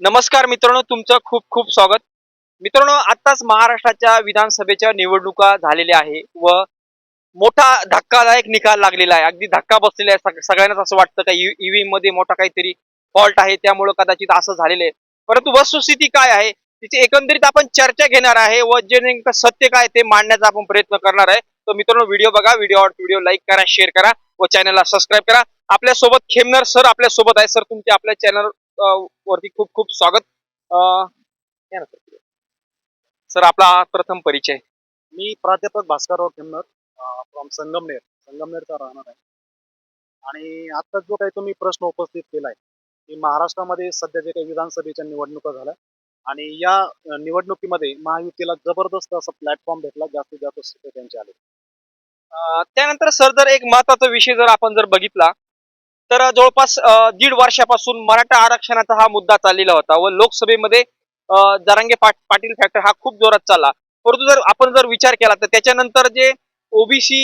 नमस्कार मित्रांनो तुमचं खूप खूप स्वागत. मित्रांनो आताच महाराष्ट्राच्या विधानसभेच्या निवडणुका झालेल्या आहे व मोठा धक्कादायक निकाल लागलेला आहे. अगदी धक्का बसलेला आहे. सग- सगळ्यांनाच असं वाटतं का ईव्हीएममध्ये मोठा काहीतरी फॉल्ट आहे त्यामुळं कदाचित असं झालेलं आहे. परंतु वस्तुस्थिती काय आहे? तिची एकंदरीत आपण चर्चा घेणार आहे व जे नेमकं सत्य काय ते मांडण्याचा आपण प्रयत्न करणार आहे. तर मित्रांनो व्हिडिओ बघा व्हिडिओ व्हिडिओ लाईक करा शेअर करा व चॅनलला सबस्क्राईब करा. आपल्यासोबत खेमनर सर आपल्यासोबत आहे. सर तुमचे आपल्या चॅनल वरती खूप खूप स्वागत. या ना. सर. आपला प्रथम परिचय. मी प्राध्यापक भास्करराव खेमनर फ्रॉम संगमनेर. संगमनेरचा राहणार आहे. आणि आता जो काही तुम्ही प्रश्न उपस्थित केलाय की महाराष्ट्रामध्ये सध्या जे काही विधानसभेच्या निवडणुका झाल्या आणि या निवडणुकीमध्ये महायुतीला जबरदस्त असा प्लॅटफॉर्म भेटला जास्तीत जास्त सीटं त्यांचे आले. त्यानंतर सर जर एक महत्त्वाचा विषय जर आपण जर बघितला तर जवळपास दीड वर्षापासून मराठा आरक्षणाचा हा मुद्दा चाललेला होता व लोकसभेमध्ये जारांगे जरांगे पाट- पाटील फॅक्टर हा खूप जोरात चालला. परंतु जर आपण जर विचार केला तर त्याच्यानंतर जे ओबीसी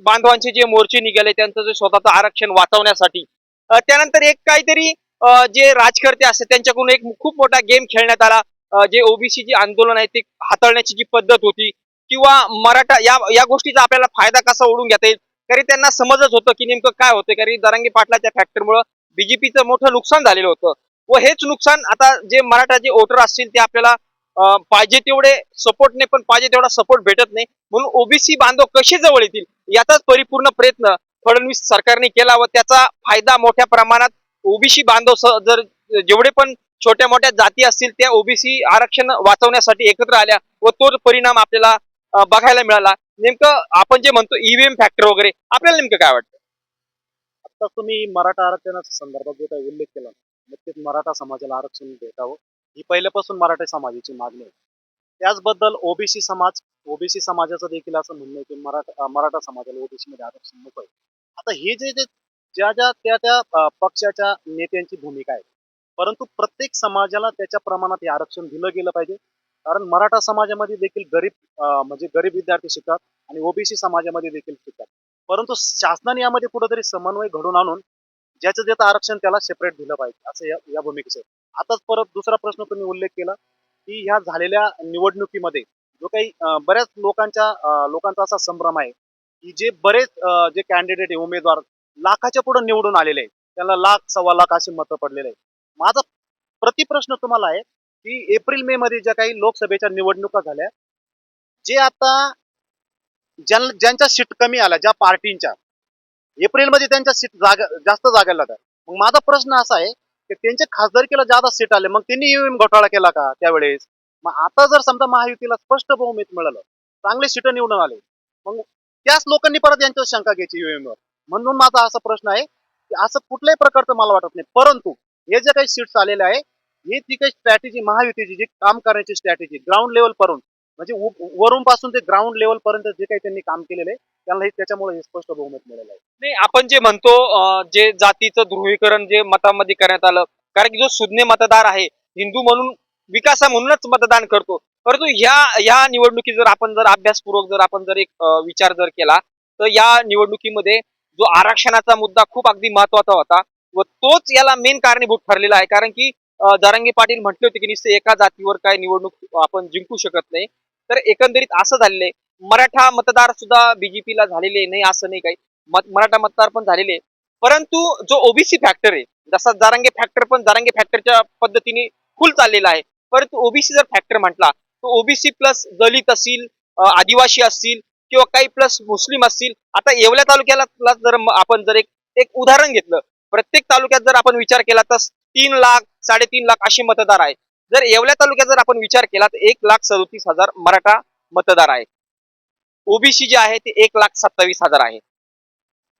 बांधवांचे जे मोर्चे निघाले त्यांचं जे स्वतःचं आरक्षण वाचवण्यासाठी त्यानंतर एक काहीतरी जे राजकर्ते असतात त्यांच्याकडून एक खूप मोठा गेम खेळण्यात आला. जे ओबीसी जे आंदोलन आहे ते हाताळण्याची जी पद्धत होती किंवा मराठा या या गोष्टीचा आपल्याला फायदा कसा ओढून घेता येईल कारण त्यांना समजच होतं की नेमकं काय होतं कारण दरांगी पाटलाच्या फॅक्टरमुळे बीजेपीचं मोठं नुकसान झालेलं होतं. व हेच नुकसान आता जे मराठा जे वोटर असतील ते आपल्याला पाहिजे तेवढे सपोर्ट नाही पण पाहिजे तेवढा सपोर्ट भेटत नाही. म्हणून ओबीसी बांधव कसे जवळ येतील? याचाच परिपूर्ण प्रयत्न फडणवीस सरकारने केला व त्याचा फायदा मोठ्या प्रमाणात ओबीसी बांधव जर जेवढे पण छोट्या मोठ्या जाती असतील त्या ओबीसी आरक्षण वाचवण्यासाठी एकत्र आल्या व तोच परिणाम आपल्याला बघायला मिळाला. नेमकं आपण जे म्हणतो ईव्हीएम फॅक्टर वगैरे आपल्याला नेमकं काय वाटतं? आता तुम्ही मराठा आरक्षणाच्या संदर्भात जो काही उल्लेख केला नक्कीच मराठा समाजाला आरक्षण भेटावं ही पहिल्यापासून मराठा समाजाची मागणी आहे. त्याचबद्दल ओबीसी समाज ओबीसी समाजाचं देखील असं म्हणणं आहे की मराठा मराठा समाजाला ओबीसी मध्ये आरक्षण नको आहे. आता हे जे जे ज्या ज्या त्या त्या पक्षाच्या नेत्यांची भूमिका आहे परंतु प्रत्येक समाजाला त्याच्या प्रमाणात हे आरक्षण दिलं गेलं पाहिजे. कारण मराठा समाजामध्ये देखील गरीब म्हणजे गरीब विद्यार्थी शिकतात आणि ओबीसी समाजामध्ये देखील शिकतात. परंतु शासनाने यामध्ये कुठेतरी समन्वय घडून आणून ज्याचं ज्याचं आरक्षण त्याला सेपरेट दिलं पाहिजे असं या या भूमिकेचं आताच परत दुसरा प्रश्न तुम्ही उल्लेख केला की ह्या झालेल्या निवडणुकीमध्ये जो काही बऱ्याच लोकांच्या लोकांचा असा संभ्रम आहे की जे बरेच जे कॅन्डिडेट आहे उमेदवार लाखाच्या पुढे निवडून आलेले आहे त्यांना लाख सव्वा लाख असे मतं पडलेले आहे माझा प्रतिप्रश्न तुम्हाला आहे की एप्रिल मे मध्ये ज्या काही लोकसभेच्या निवडणुका झाल्या जे आता ज्यां ज्यांच्या सीट कमी आल्या ज्या पार्टींच्या एप्रिलमध्ये त्यांच्या सीट जागा जास्त जागा लागल्या. मग माझा प्रश्न असा आहे की त्यांच्या खासदारकीला जादा सीट आले मग त्यांनी ईव्हीएम घोटाळा केला का त्यावेळेस? मग आता जर समजा महायुतीला स्पष्ट बहुमत मिळालं चांगले सीट निवडून आले मग त्याच लोकांनी परत यांच्यावर शंका घ्यायची ईव्हीएम वर म्हणून माझा असा प्रश्न आहे की असं कुठल्याही प्रकारचं मला वाटत नाही. परंतु हे जे काही सीट्स आलेले आहे हे ती काही स्ट्रॅटेजी महायुतीची जी काम करण्याची स्ट्रॅटेजी ग्राउंड लेवल पर्यंत. म्हणजे उ- वरून पासून ते ग्राउंड लेवल पर्यंत जे काही त्यांनी काम केलेलं आहे त्यांना हे त्याच्यामुळे हे स्पष्ट बहुमत मिळालं आहे. नाही आपण जे म्हणतो जे जातीचं ध्रुवीकरण जे मतामध्ये करण्यात आलं कारण की जो सुज्ञ मतदार आहे हिंदू म्हणून विकासा म्हणूनच मतदान करतो. परंतु ह्या या निवडणुकीत जर आपण जर अभ्यासपूर्वक जर आपण जर एक विचार जर केला तर या निवडणुकीमध्ये जो आरक्षणाचा मुद्दा खूप अगदी महत्त्वाचा होता व तोच याला मेन कारणीभूत ठरलेला आहे. कारण की जरांगे पाटील म्हटले होते की नुसते एका जातीवर काय निवडणूक आपण जिंकू शकत नाही. तर एकंदरीत असं झालेलं आहे. मराठा मतदार सुद्धा बीजेपीला झालेले नाही असं नाही काही. मत मराठा मतदार पण झालेले परंतु जो ओबीसी फॅक्टर आहे जसा जारांगे फॅक्टर पण जारांगे फॅक्टरच्या पद्धतीने फुल चाललेला आहे. परंतु ओबीसी जर फॅक्टर म्हटला तर ओबीसी प्लस दलित असतील आदिवासी असतील किंवा काही प्लस मुस्लिम असतील आता येवल्या तालुक्याला जर आपण जर एक एक उदाहरण घेतलं प्रत्येक तालुक्यात जर आपण विचार केला तर तीन लाख साडेतीन लाख असे मतदार आहेत. जर येवल्या तालुक्यात जर आपण विचार केला तर एक लाख सदोतीस हजार मराठा मतदार आहेत. ओबीसी जे आहे ते एक लाख सत्तावीस हजार आहे.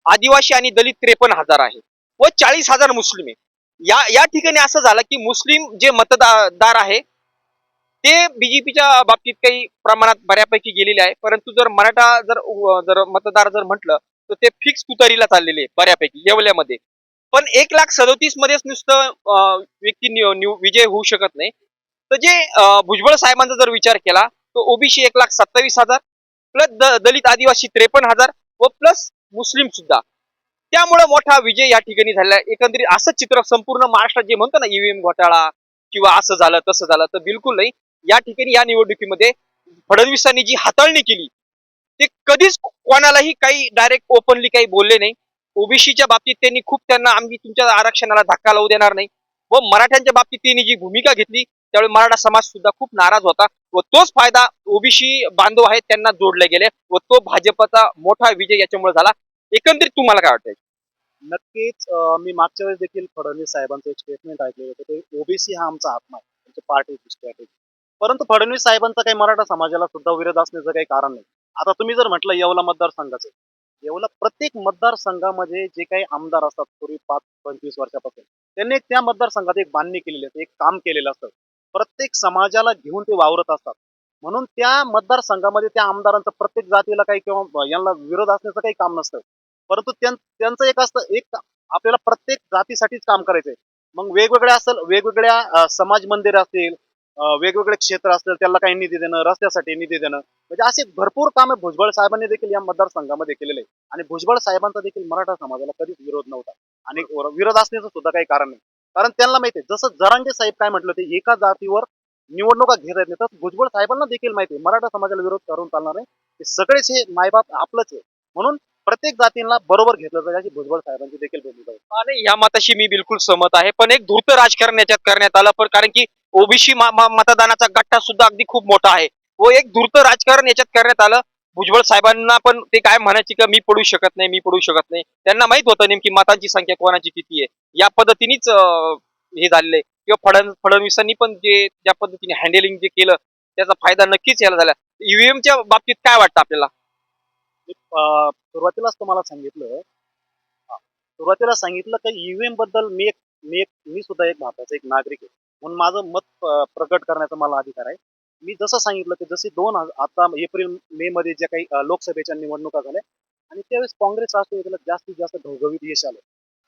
आदिवासी आणि दलित त्रेपन्न हजार आहे. व चाळीस हजार मुस्लिम आहे. या या ठिकाणी असं झालं की मुस्लिम जे मतदार आहे ते बीजेपीच्या बाबतीत काही प्रमाणात बऱ्यापैकी गेलेले आहे. परंतु जर मराठा जर जर मतदार जर म्हटलं तर ते फिक्स तुतारीला चाललेले आहे बऱ्यापैकी येवल्यामध्ये. पण एक लाख सदोतीस मध्येच नुसतं व्यक्ती विजय होऊ शकत नाही. तर जे भुजबळ साहेबांचा जर विचार केला तर ओबीसी एक लाख सत्तावीस हजार प्लस दलित आदिवासी त्रेपन्न हजार व प्लस मुस्लिम सुद्धा. त्यामुळे मोठा विजय या ठिकाणी झालेला आहे. एकंदरीत असं चित्र संपूर्ण महाराष्ट्रात जे म्हणतो ना ईव्हीएम घोटाळा किंवा असं झालं तसं झालं तर बिलकुल नाही. या ठिकाणी या निवडणुकीमध्ये फडणवीसांनी जी हाताळणी केली ते कधीच कोणालाही काही डायरेक्ट ओपनली काही बोलले नाही. ओबीसीच्या बाबतीत त्यांनी खूप त्यांना आम्ही तुमच्या आरक्षणाला धक्का लावू देणार नाही. व मराठ्यांच्या बाबतीत त्यांनी जी भूमिका घेतली त्यावेळी मराठा समाज सुद्धा खूप नाराज होता. व तोच फायदा ओबीसी बांधव आहेत त्यांना जोडले गेले व तो भाजपचा मोठा विजय याच्यामुळे झाला. एकंदरीत तुम्हाला काय वाटतंय? नक्कीच मी मागच्या वेळेस देखील फडणवीस साहेबांचं एक स्टेटमेंट ऐकले होते. ते ओबीसी हा आमचा आत्मा आहे. त्यांची पार्टीची स्ट्रॅटेजी परंतु फडणवीस साहेबांचा काही मराठा समाजाला सुद्धा विरोध असण्याचं काही कारण नाही. आता तुम्ही जर म्हटलं येवला मतदारसंघाचं येवला प्रत्येक मतदारसंघामध्ये जे काही आमदार असतात पूर्वी पाच पंचवीस वर्षापासून त्यांनी त्या मतदारसंघात एक बांधणी केलेली असते एक काम केलेलं असतं. प्रत्येक समाजाला घेऊन ते वावरत असतात. म्हणून त्या मतदारसंघामध्ये त्या आमदारांचं प्रत्येक जातीला काही किंवा यांना विरोध असण्याचं काही काम नसतं. परंतु त्यांचं एक असतं एक आपल्याला प्रत्येक जातीसाठीच काम करायचंय. मग वेगवेगळ्या असेल वेगवेगळ्या समाज मंदिर असतील वेगवेगळे क्षेत्र असतील त्याला काही निधी देणं रस्त्यासाठी निधी देणं. म्हणजे असे भरपूर कामे भुजबळ साहेबांनी देखील या मतदारसंघामध्ये केलेले. आहे आणि भुजबळ साहेबांचा देखील मराठा समाजाला कधीच विरोध नव्हता. आणि विरोध असण्याचं सुद्धा काही कारण नाही. कारण त्यांना माहिती आहे जसं जरांगे साहेब काय म्हटलं ते एका जातीवर निवडणुका घेत आहेत तसं भुजबळ साहेबांना देखील माहिती आहे मराठा समाजाला विरोध करून चालणार नाही. ते सगळेच हे मायबाप आपलंच आहे. म्हणून प्रत्येक जातींना बरोबर घेतलं जाईल अशी भुजबळ साहेबांची देखील भूमिका आहे आणि या मताशी मी बिलकुल सहमत आहे. पण एक धूर्त राजकारण याच्यात करण्यात आलं पण कारण की ओबीसी मतदानाचा गट्टा सुद्धा अगदी खूप मोठा आहे. व एक धूर्त राजकारण याच्यात करण्यात आलं. भुजबळ साहेबांना पण ते काय म्हणायची का मी पडू शकत नाही मी पडू शकत नाही. त्यांना माहीत होतं नेमकी मतांची संख्या कोणाची किती आहे. या पद्धतीनेच हे झालेलं आहे. किंवा फडण फडणवीसांनी पण जे ज्या पद्धतीने हँडलिंग जे केलं त्याचा फायदा नक्कीच याला झाला. ईव्हीएमच्या बाबतीत काय वाटतं आपल्याला? सुरुवातीलाच तुम्हाला सांगितलं. सुरुवातीला सांगितलं की ईव्हीएमबद्दल मी एक मी एक मी सुद्धा एक भारताचा एक नागरिक आहे. म्हणून माझं मत प्रकट करण्याचा मला अधिकार आहे. मी जसं सांगितलं की जशी दोन आता एप्रिल मे मध्ये ज्या काही लोकसभेच्या निवडणुका झाल्या आणि त्यावेळेस काँग्रेस राष्ट्रवादीला जास्तीत जास्त घवघवीत यश आलं.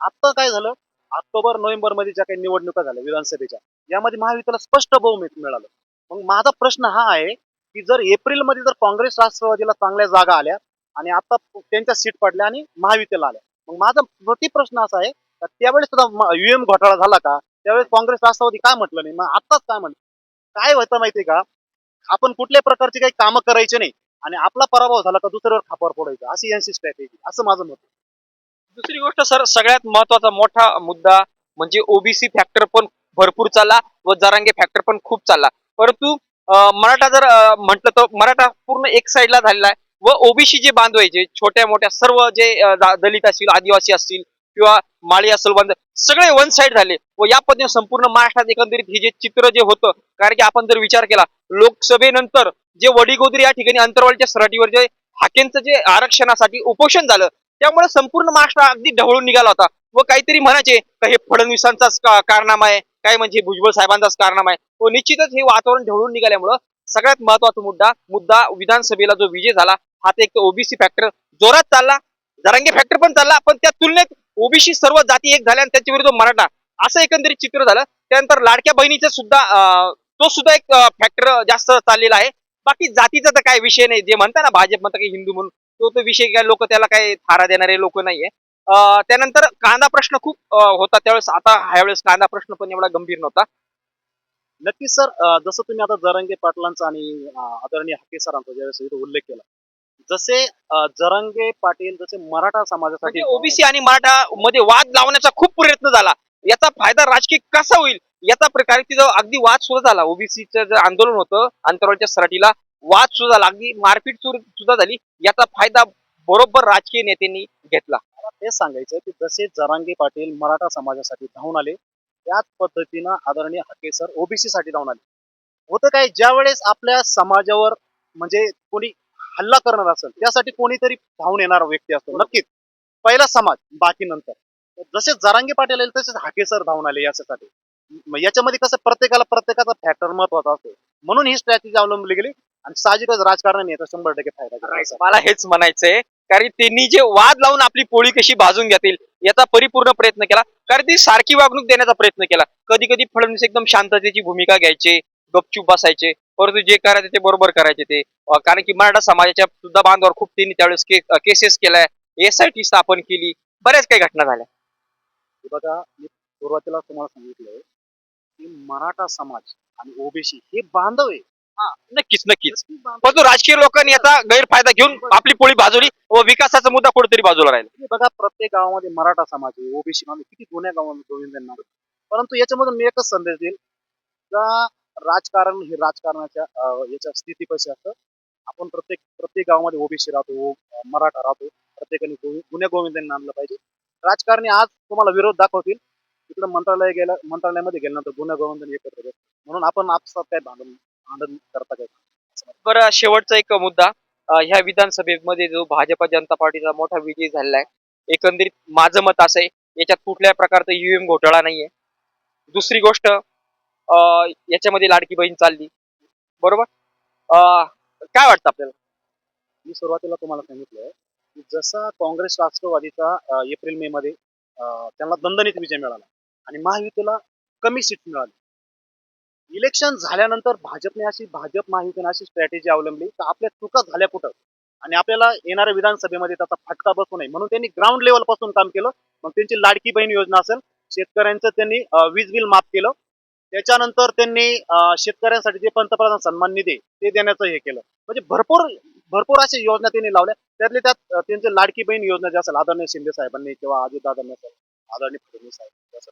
आता काय झालं? ऑक्टोबर नोव्हेंबरमध्ये ज्या काही निवडणुका झाल्या विधानसभेच्या यामध्ये महायुतीला स्पष्ट बहुमत मिळालं. मग माझा प्रश्न हा आहे की जर एप्रिलमध्ये जर काँग्रेस राष्ट्रवादीला चांगल्या जागा आल्या आणि आता त्यांच्या सीट पडल्या आणि महायुतीला आल्या मग माझा प्रतिप्रश्न असा आहे का त्यावेळेस सुद्धा युएम घोटाळा झाला का? त्यावेळेस काँग्रेस राष्ट्रवादी काय म्हटलं नाही? मग आताच काय म्हटलं काय होतं माहितीये का? आपण कुठल्या प्रकारचे काही कामं करायची नाही आणि आपला पराभव झाला का दुसऱ्यावर खापर फोडायचा. अशी यांची स्ट्रॅटेजी असं माझं मत दुसरी गोष्ट सर सगळ्यात महत्त्वाचा मोठा मुद्दा म्हणजे ओबीसी फॅक्टर पण भरपूर चालला व जरांगे फॅक्टर पण खूप चालला. परंतु मराठा जर म्हटलं तर मराठा पूर्ण एक साईडला झालेला आहे व ओबीसी जे बांधवायचे छोट्या मोठ्या सर्व जे दलित असतील आदिवासी असतील किंवा माळी असेल बंद सगळे वन साईड झाले. व या पद्धतीने संपूर्ण महाराष्ट्रात एकंदरीत हे जे चित्र जे होतं कारण की आपण जर विचार केला लोकसभेनंतर जे वडीगोदरी या ठिकाणी अंतरवालच्या सराटीवर जे हाकेंचं जे आरक्षणासाठी उपोषण झालं त्यामुळे संपूर्ण महाराष्ट्र अगदी ढवळून निघाला होता. व काहीतरी म्हणायचे का हे फडणवीसांचाच कारनामा आहे? काय म्हणजे भुजबळ साहेबांचाच कारनामा आहे? व निश्चितच हे वातावरण ढवळून निघाल्यामुळं सगळ्यात महत्त्वाचा मुद्दा मुद्दा विधानसभेला जो विजय झाला हा ते एक ओबीसी फॅक्टर जोरात चालला. जरांगे फॅक्टर पण चालला पण त्या तुलनेत ओबीसी सर्व जाती एक झाल्या आणि त्याच्या विरुद्ध मराठा. असं एकंदरीत चित्र झालं. त्यानंतर लाडक्या बहिणीचं सुद्धा तो सुद्धा एक फॅक्टर जास्त चाललेला आहे. बाकी जातीचा तर काय विषय नाही. जे म्हणता ना भाजप म्हणता की हिंदू म्हणून तो तो विषय काय लोक त्याला काय थारा देणारे लोक नाहीये. त्यानंतर कांदा प्रश्न खूप होता त्यावेळेस. आता ह्यावेळेस कांदा प्रश्न पण एवढा गंभीर नव्हता. नक्कीच सर. जसं तुम्ही आता जरंगे पाटलांचा आणि आदरणीय हाके सरांचा ज्यावेळेस उल्लेख केला जसे जरांगे पाटील जसे मराठा समाजासाठी म्हणजे ओबीसी आणि मराठा मध्ये वाद लावण्याचा खूप प्रयत्न झाला. याचा फायदा राजकीय कसा होईल? याचा प्रकारे तिथं अगदी वाद सुद्धा झाला. ओबीसीचं जे आंदोलन होतं अंतरावरच्या सराटीला वाद सुद्धा झाला. अगदी मारपीट सुर- सुद्धा झाली. याचा फायदा बरोबर राजकीय नेत्यांनी घेतला. मला तेच सांगायचं की जसे जरांगे पाटील मराठा समाजासाठी धावून आले त्याच पद्धतीनं आदरणीय हाके सर ओबीसी साठी धावून आले. होतं काय? ज्या वेळेस आपल्या समाजावर म्हणजे कोणी हल्ला करणार असेल त्यासाठी कोणीतरी धावून येणारा व्यक्ती असतो. नक्कीच. पहिला समाज बाकी नंतर. जसे जरांगे पाटील आले तसेच हाके सर धावून आले याच्यासाठी. याच्यामध्ये कसं प्रत्येकाला प्रत्येकाचा फॅक्टर महत्त्वाचा असतो. म्हणून ही स्ट्रॅटेजी अवलंबली गेली आणि साहजिकच राजकारणाने याचा शंभर टक्के फायदा मला हेच म्हणायचंय कारण त्यांनी जे वाद लावून आपली पोळी कशी भाजून घेतील याचा परिपूर्ण प्रयत्न केला. कारण ती सारखी वागणूक देण्याचा प्रयत्न केला. कधी कधी फडणवीस एकदम शांततेची भूमिका घ्यायचे गपचूप बसायचे. परंतु जे करायचे ते बरोबर करायचे ते. कारण की मराठा समाजाच्या सुद्धा बांधावर खूप त्यांनी त्यावेळेस केसेस केलाय. एस आय टी स्थापन केली. बऱ्याच काही घटना झाल्या. बघा मी सुरुवातीला तुम्हाला सांगितलंय की मराठा समाज आणि ओबीसी हे बांधव आहे नक्कीच नक्कीच. परंतु राजकीय लोकांनी याचा गैरफायदा घेऊन आपली पोळी बाजूली व विकासाचा मुद्दा कुठेतरी बाजूला राहिला. बघा प्रत्येक गावामध्ये मराठा समाज आहे ओबीसी किती जुन्या गावामध्ये गोविंदांना परंतु याच्यामधून मी एकच संदेश देईल. का राजकारण हे राजकारणाच्या याच्या स्थिती कशी असतं. आपण प्रत्येक प्रत्येक गावामध्ये ओबीसी राहतो मराठा राहतो. प्रत्येकाने गोवि- गुन्हे आणलं पाहिजे. राजकारणी आज तुम्हाला विरोध दाखवतील. तिकडे मंत्रालय गेलं मंत्रालयामध्ये गेल्यानंतर गुन्हे गोविंदांनी एकत्र म्हणून आपण आपसात काय भांडण भांडण करता काय? बरं शेवटचा एक मुद्दा. ह्या विधानसभेमध्ये जो भाजपा जनता पार्टीचा मोठा विजय झालेला आहे एकंदरीत माझं मत असं आहे याच्यात कुठल्या प्रकारचा ईव्हीएम घोटाळा नाहीये. दुसरी गोष्ट याच्यामध्ये लाडकी बहीण चालली. बरोबर? अं, काय वाटतं आपल्याला? मी सुरुवातीला तुम्हाला सांगितलं की जसा काँग्रेस राष्ट्रवादीचा एप्रिल मे मध्ये त्यांना दणदणीत विजय मिळाला आणि महायुतीला कमी सीट मिळाली. इलेक्शन झाल्यानंतर भाजपने अशी भाजप महायुतीने अशी स्ट्रॅटेजी अवलंबली तर आपल्या चुका झाल्या कुठं? आणि आपल्याला येणाऱ्या विधानसभेमध्ये त्याचा फटका बसू नये म्हणून त्यांनी ग्राउंड लेवलपासून काम केलं. मग त्यांची लाडकी बहीण योजना असेल शेतकऱ्यांचं त्यांनी वीज बिल माफ केलं. त्याच्यानंतर त्यांनी शेतकऱ्यांसाठी जे पंतप्रधान सन्मान निधी ते देण्याचं हे केलं. म्हणजे भरपूर भरपूर अशा योजना त्यांनी लावल्या. त्यातले त्यात त्यांचे लाडकी बहीण योजना जे असेल आदरणीय शिंदे साहेबांनी किंवा अजितदादांनी असेल आदरणीय फडणवीस साहेब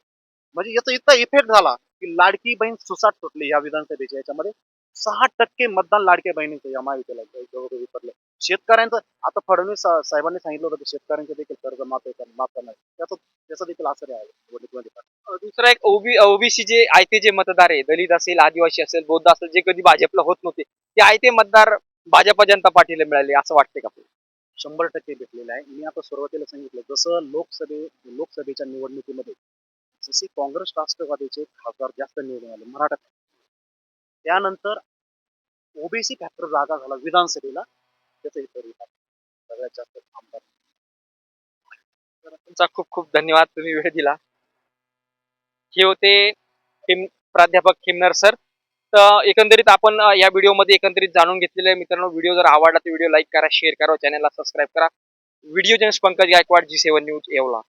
म्हणजे याचा इतका इफेक्ट झाला की लाडकी बहीण सुसाट सुटली या विधानसभेच्या याच्यामध्ये. सहा टक्के मतदान लाडक्या बहिणीचं या महाविद्यालयात जवळजवळ शेतकऱ्यांचं आता फडणवीस साहेबांनी सांगितलं होतं की शेतकऱ्यांचे देखील कर्ज माफ माफ करणार. त्याचा त्याचा देखील असर आहे. निवडणुकीमध्ये दुसरा एक ओबी ओबीसी जे आयते जे मतदार आहे दलित असेल आदिवासी असेल बौद्ध असेल जे कधी भाजपला होत नव्हते ते आयते मतदार भाजपा जनता पार्टीला मिळाले असं वाटतंय का? शंभर टक्के भेटलेलं आहे. मी आता सुरुवातीला सांगितलं जसं लोकसभे लोकसभेच्या निवडणुकीमध्ये जसे काँग्रेस राष्ट्रवादीचे खासदार जास्त निवडून आले मराठा त्यानंतर ओबीसी फॅक्टर जागा झाला विधानसभेला त्याचा इतर विभाग सगळ्यात जास्त आमदार. तुमचा खूप खूप धन्यवाद तुम्ही वेळ दिला. हे होते खिम प्राध्यापक खिमनर सर. तर एकंदरीत आपण या व्हिडिओमध्ये एकंदरीत जाणून घेतलेले आहे. मित्रांनो व्हिडिओ जर आवडला तर व्हिडिओ लाईक करा शेअर करा चॅनलला सबस्क्राईब करा. व्हिडिओ जेन्स पंकज गायकवाड जी सेवन न्यूज येवला.